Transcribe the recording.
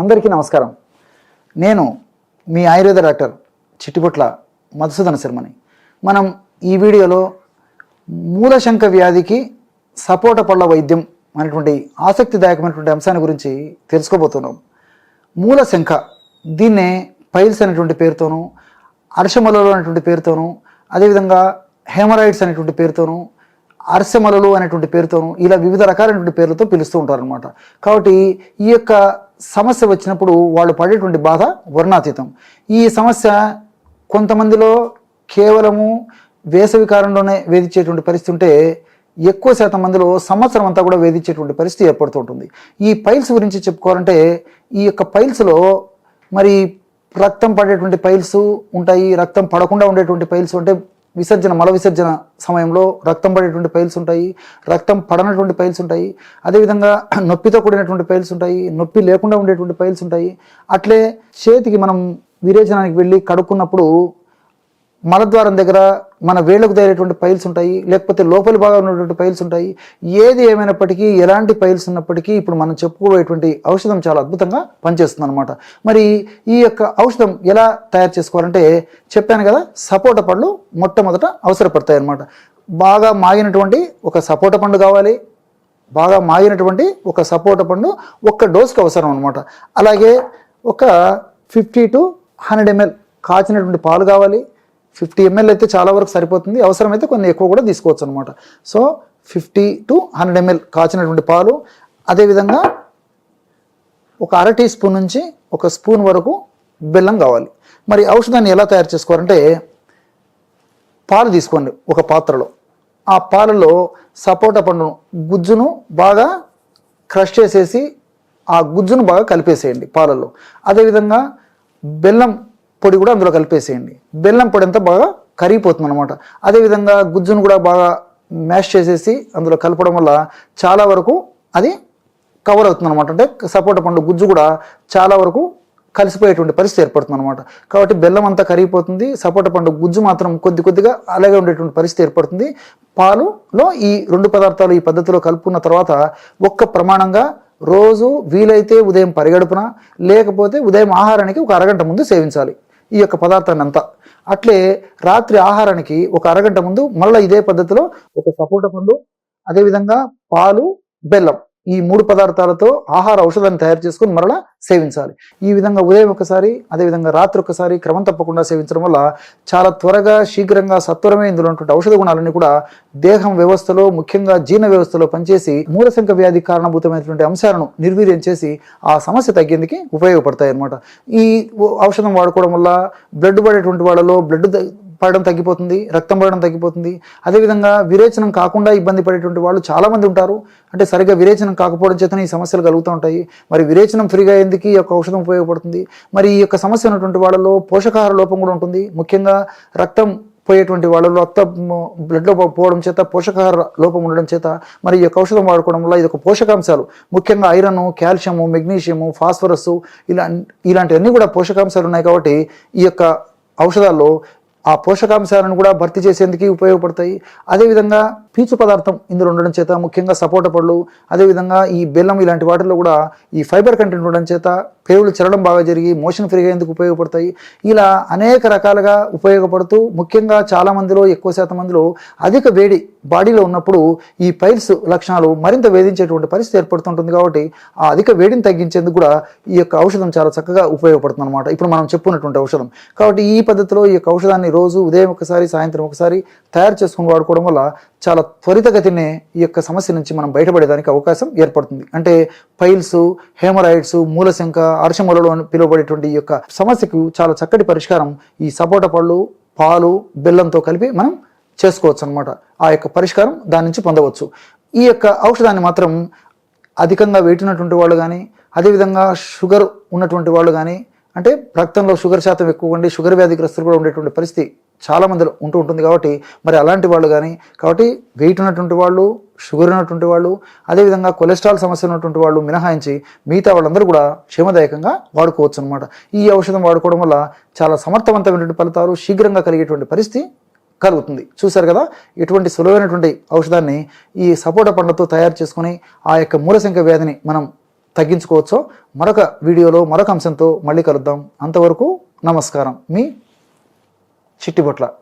అందరికీ నమస్కారం. నేను మీ ఆయుర్వేద డాక్టర్ చిట్టిపుట్ల మధుసూదన శర్మని. మనం ఈ వీడియోలో మూలశంక వ్యాధికి సపోట పళ్ళ వైద్యం అనేటువంటి ఆసక్తిదాయకమైనటువంటి అంశాన్ని గురించి తెలుసుకోబోతున్నాం. మూలశంఖ దీన్నే పైల్స్ అనేటువంటి పేరుతోనూ అర్షమలలు అనేటువంటి పేరుతోనూ అదేవిధంగా హేమరాయిడ్స్ అనేటువంటి పేరుతోనూ అర్శమలలు అనేటువంటి పేరుతోనూ ఇలా వివిధ రకాలైనటువంటి పేర్లతో పిలుస్తూ ఉంటారనమాట కాబట్టి ఈ యొక్క సమస్య వచ్చినప్పుడు వాళ్ళు పడేటువంటి బాధ వర్ణాతీతం. ఈ సమస్య కొంతమందిలో కేవలము వేసవి కాలంలోనే వేధించేటువంటి పరిస్థితి ఉంటే ఎక్కువ శాతం మందిలో సంవత్సరం అంతా కూడా వేధించేటువంటి పరిస్థితి ఏర్పడుతుంటుంది ఈ పైల్స్ గురించి చెప్పుకోవాలంటే ఈ యొక్క పైల్స్లో మరి రక్తం పడేటువంటి పైల్స్ ఉంటాయి రక్తం పడకుండా ఉండేటువంటి పైల్స్ అంటే విసర్జన మల విసర్జన సమయంలో రక్తం పడేటువంటి పైల్స్ ఉంటాయి. రక్తం పడనటువంటి పైల్స్ ఉంటాయి. అదేవిధంగా నొప్పితో కూడినటువంటి పైల్స్ ఉంటాయి. నొప్పి లేకుండా ఉండేటువంటి పైల్స్ ఉంటాయి. అట్లే చేతికి మనం విరేచనానికి వెళ్ళి కడుక్కున్నప్పుడు మలద్వారం దగ్గర మన వేళ్ళకు తగిలేటువంటి పైల్స్ ఉంటాయి లేకపోతే లోపలి భాగంలో ఉన్నటువంటి పైల్స్ ఉంటాయి. ఏది ఏమైనప్పటికీ ఎలాంటి పైల్స్ ఉన్నప్పటికీ ఇప్పుడు మనం చెప్పుకోబోయేటువంటి ఔషధం చాలా అద్భుతంగా పనిచేస్తుంది అనమాట మరి ఈ యొక్క ఔషధం ఎలా తయారు చేసుకోవాలంటే చెప్పాను కదా సపోటా పళ్ళు మొట్టమొదట అవసరపడతాయి అన్నమాట బాగా మాగినటువంటి ఒక సపోటా పండు కావాలి. బాగా మాగినటువంటి ఒక సపోటా పండు ఒక్క డోస్కి అవసరం అనమాట అలాగే ఒక ఫిఫ్టీ టు హండ్రెడ్ ఎంఎల్ కాచినటువంటి పాలు కావాలి. ఫిఫ్టీ ఎంఎల్ అయితే చాలా వరకు సరిపోతుంది. అవసరమైతే కొన్ని ఎక్కువ కూడా తీసుకోవచ్చు అనమాట so fifty to hundred ML కాచినటువంటి పాలు. అదేవిధంగా ఒక అర టీ స్పూన్ నుంచి ఒక స్పూన్ వరకు బెల్లం కావాలి. మరి ఔషధాన్ని ఎలా తయారు చేసుకోవాలంటే పాలు తీసుకోండి ఒక పాత్రలో. ఆ పాలలో సపోటా పండును గుజ్జును బాగా క్రష్ చేసేసి ఆ గుజ్జును బాగా కలిపేసేయండి పాలల్లో అదేవిధంగా బెల్లం పొడి కూడా అందులో కలిపేసేయండి. బెల్లం పొడి అంతా బాగా కరిగిపోతుంది అనమాట అదేవిధంగా గుజ్జును కూడా బాగా మ్యాష్ చేసేసి అందులో కలపడం వల్ల చాలా వరకు అది కవర్ అవుతుంది అనమాట అంటే సపోటా పండు గుజ్జు కూడా చాలా వరకు కలిసిపోయేటువంటి పరిస్థితి ఏర్పడుతుంది అనమాట కాబట్టి బెల్లం అంతా కరిగిపోతుంది. సపోటా పండు గుజ్జు మాత్రం కొద్ది కొద్దిగా అలాగే ఉండేటువంటి పరిస్థితి ఏర్పడుతుంది. పాలులో ఈ రెండు పదార్థాలు ఈ పద్ధతిలో కలుపుకున్న తర్వాత ఒక్క ప్రమాణంగా రోజు వీలైతే ఉదయం పరిగడుపున లేకపోతే ఉదయం ఆహారానికి ఒక అరగంట ముందు సేవించాలి. ఈ యొక్క పదార్థాన్ని అంతా. అట్లే రాత్రి ఆహారానికి ఒక అరగంట ముందు మళ్ళీ ఇదే పద్ధతిలో ఒక సపోటా పండు అదేవిధంగా పాలు బెల్లం. ఈ మూడు పదార్థాలతో ఆహార ఔషధాన్ని తయారు చేసుకుని మరలా సేవించాలి. ఈ విధంగా ఉదయం ఒకసారి అదేవిధంగా రాత్రి ఒకసారి క్రమం తప్పకుండా సేవించడం వల్ల చాలా త్వరగా శీఘ్రంగా సత్వరమే ఇందులో ఉన్నటువంటి ఔషధ గుణాలన్నీ కూడా దేహం వ్యవస్థలో ముఖ్యంగా జీర్ణ వ్యవస్థలో పనిచేసి మూలశంక వ్యాధి కారణభూతమైనటువంటి అంశాలను నిర్వీర్యం చేసి ఆ సమస్య తగ్గేందుకు ఉపయోగపడతాయి అన్నమాట ఈ ఔషధం వాడుకోవడం వల్ల బ్లడ్ పడేటువంటి వాళ్ళలో బ్లడ్ పడడం తగ్గిపోతుంది రక్తం పడడం తగ్గిపోతుంది. అదేవిధంగా విరేచనం కాకుండా ఇబ్బంది పడేటువంటి వాళ్ళు చాలామంది ఉంటారు. అంటే సరిగ్గా విరేచనం కాకపోవడం చేతనే ఈ సమస్యలు కలుగుతూ ఉంటాయి. మరి విరేచనం ఫ్రీగా అయ్యేందుకు ఈ యొక్క ఔషధం ఉపయోగపడుతుంది? మరి ఈ యొక్క సమస్య ఉన్నటువంటి వాళ్ళలో పోషకాహార లోపం కూడా ఉంటుంది. ముఖ్యంగా రక్తం పోయేటువంటి వాళ్ళలో రక్త బ్లడ్లో పోవడం చేత పోషకాహార లోపం ఉండడం చేత మరి ఈ యొక్క ఔషధం వాడుకోవడం వల్ల ఇది ఒక పోషకాంశాలు. ముఖ్యంగా ఐరన్ కాల్షియము మెగ్నీషియము ఫాస్ఫరస్ ఇలా ఇలాంటివన్నీ కూడా పోషకాంశాలు ఉన్నాయి కాబట్టి ఈ యొక్క ఔషధాల్లో ఆ పోషకాంశాలను కూడా భర్తీ చేసేందుకు ఉపయోగపడతాయి. అదేవిధంగా పీచు పదార్థం ఇందులో ఉండడం చేత ముఖ్యంగా సపోటా పళ్ళు అదేవిధంగా ఈ బెల్లం ఇలాంటి వాటిల్లో కూడా ఈ ఫైబర్ కంటెంట్ ఉండడం చేత పేగులు చెరడం బాగా జరిగి మోషన్ ఫ్రీగా ఎందుకు ఉపయోగపడతాయి. ఇలా అనేక రకాలుగా ఉపయోగపడుతూ ముఖ్యంగా చాలా మందిలో ఎక్కువ శాతం మందిలో అధిక వేడి బాడీలో ఉన్నప్పుడు ఈ పైల్స్ లక్షణాలు మరింత వేధించేటువంటి పరిస్థితి ఏర్పడుతుంటుంది కాబట్టి ఆ అధిక వేడిని తగ్గించేందుకు కూడా ఈ యొక్క ఔషధం చాలా చక్కగా ఉపయోగపడుతుంది అనమాట ఇప్పుడు మనం చెప్పుకున్నటువంటి ఔషధం. కాబట్టి ఈ పద్ధతిలో ఈ యొక్క ఔషధాన్ని రోజు ఉదయం ఒకసారి సాయంత్రం ఒకసారి తయారు చేసుకుని వాడుకోవడం వల్ల చాలా త్వరితగతినే ఈ యొక్క సమస్య నుంచి మనం బయటపడేదానికి అవకాశం ఏర్పడుతుంది. అంటే పైల్స్ హేమరాయిడ్స్ మూలశంక అర్షములలో పిలువబడేటువంటి ఈ యొక్క సమస్యకు చాలా చక్కటి పరిష్కారం ఈ సపోటా పళ్ళు పాలు బెల్లంతో కలిపి మనం చేసుకోవచ్చు అనమాట ఆ యొక్క పరిష్కారం దాని నుంచి పొందవచ్చు. ఈ యొక్క ఔషధాన్ని మాత్రం అధికంగా వేటినటువంటి వాళ్ళు కానీ అదేవిధంగా షుగర్ ఉన్నటువంటి వాళ్ళు కానీ అంటే రక్తంలో షుగర్ శాతం ఎక్కువ ఉండి షుగర్ వ్యాధిగ్రస్తులు కూడా ఉండేటువంటి పరిస్థితి చాలా మందిలో ఉంటూ ఉంటుంది కాబట్టి మరి అలాంటి వాళ్ళు కానీ కాబట్టి వెయిట్ ఉన్నటువంటి వాళ్ళు షుగర్ ఉన్నటువంటి వాళ్ళు అదేవిధంగా కొలెస్ట్రాల్ సమస్య ఉన్నటువంటి వాళ్ళు మినహాయించి మిగతా వాళ్ళందరూ కూడా క్షేమదాయకంగా వాడుకోవచ్చు అనమాట ఈ ఔషధం వాడుకోవడం వల్ల చాలా సమర్థవంతమైనటువంటి ఫలితాలు శీఘ్రంగా కలిగేటువంటి పరిస్థితి కలుగుతుంది. చూశారు కదా ఇటువంటి సులువైనటువంటి ఔషధాన్ని ఈ సపోటా పండ్లతో తయారు చేసుకొని ఆ యొక్క మూలశంక వ్యాధిని మనం తగ్గించుకోవచ్చో మరొక వీడియోలో మరొక అంశంతో మళ్ళీ కలుద్దాం. అంతవరకు నమస్కారం. మీ చిట్టిబొట్ల.